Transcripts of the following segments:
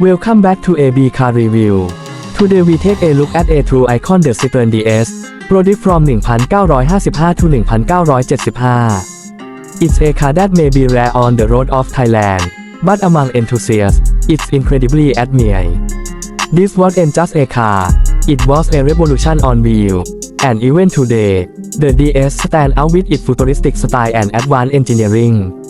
Welcome back to AB Car Review. Today we take a look at a true icon the Citroen DS, produced from 1955 to 1975. It's a car that may be rare on the road of Thailand, but among enthusiasts, it's incredibly admired. This wasn't just a car, it was a revolution on wheel. And even today, the DS stands out with its futuristic style and advanced engineering.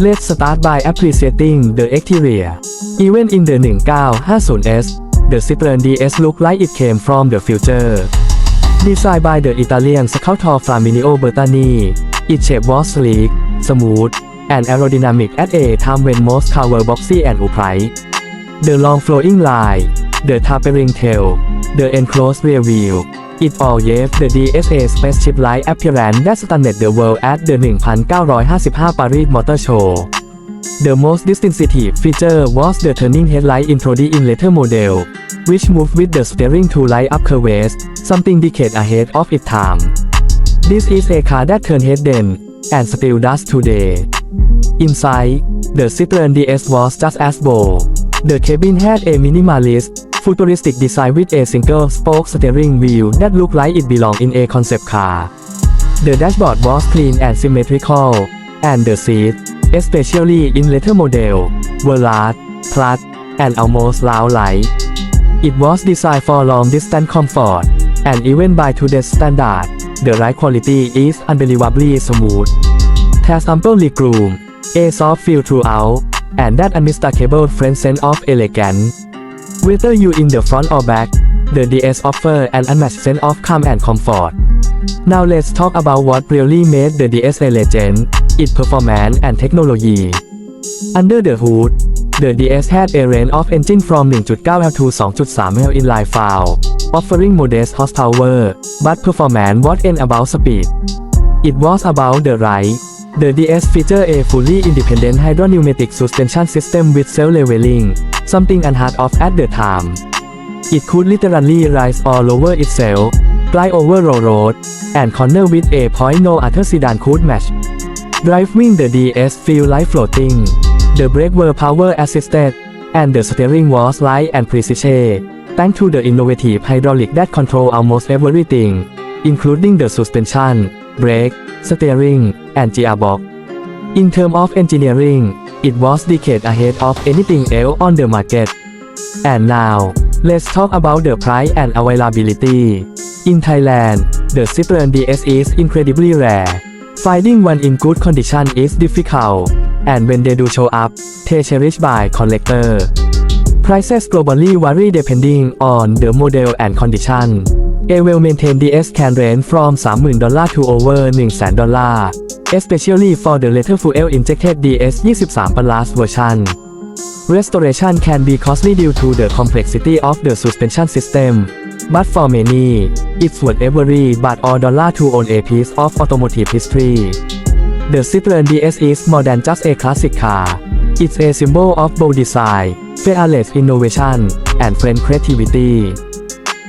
Let's start by appreciating the exterior. Even in the 1950s, the Citroen DS looked like it came from the future. Designed by the Italian sculptor Flaminio Bertani, its shape was sleek, smooth, and aerodynamic at a time when most cars were boxy and upright. The long flowing line, the tapering tail, the enclosed rear wheel, it all gave the DSA spaceship-like appearance that stunned the world at the 1955 Paris Motor Show. The most distinctive feature was the turning headlight introduced in later model, which moved with the steering to light up curves, something decade ahead of its time. This is a car that turned head then, and still does today. Inside, the Citroen DS was just as bold. The cabin had a minimalist, futuristic design with a single spoke steering wheel that looked like it belonged in a concept car. The dashboard was clean and symmetrical, and the seats, especially in later model, were large, flat, and almost loud-like. It was designed for long-distance comfort, and even by today's standard, the ride quality is unbelievably smooth. Has ample legroom, a soft feel throughout, and that unmistakable French sense of elegance. Whether you in the front or back, the DS offer an unmatched sense of calm and comfort. Now let's talk about what really made the DS a legend, its performance and technology. Under the hood, the DS had a range of engine from 1.9 L to 2.3 L inline valve, offering modest horsepower, but performance wasn't about speed. It was about the ride. The DS featured a fully independent hydropneumatic suspension system with self-leveling, something unheard of at the time. It could literally rise all over itself, fly over road road, and corner with a point no other sedan could match. Driving the DS feel like floating. The brakes were power assisted, and the steering was light and precision, thanks to the innovative hydraulic that control almost everything, including the suspension, brake, steering, and gearbox. In terms of engineering, it was decade ahead of anything else on the market. And now, let's talk about the price and availability. In Thailand, the Citroen DS is incredibly rare. Finding one in good condition is difficult, and when they do show up, they cherished by collectors. Prices globally vary depending on the model and condition. A well-maintained DS can range from $30,000 to over $100,000, especially for the later fuel-injected DS 23 Plus version. Restoration can be costly due to the complexity of the suspension system, but for many, it's worth every baht or dollar to own a piece of automotive history. The Citroen DS is more than just a classic car. It's a symbol of bold design, fearless innovation, and French creativity.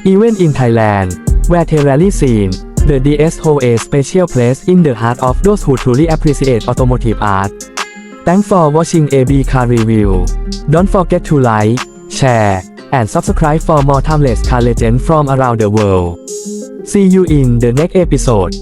Even in Thailand, where they rarely seen, the DS hold a special place in the heart of those who truly appreciate automotive art. Thanks for watching AB Car Review. Don't forget to like, share, and subscribe for more timeless car legends from around the world. See you in the next episode.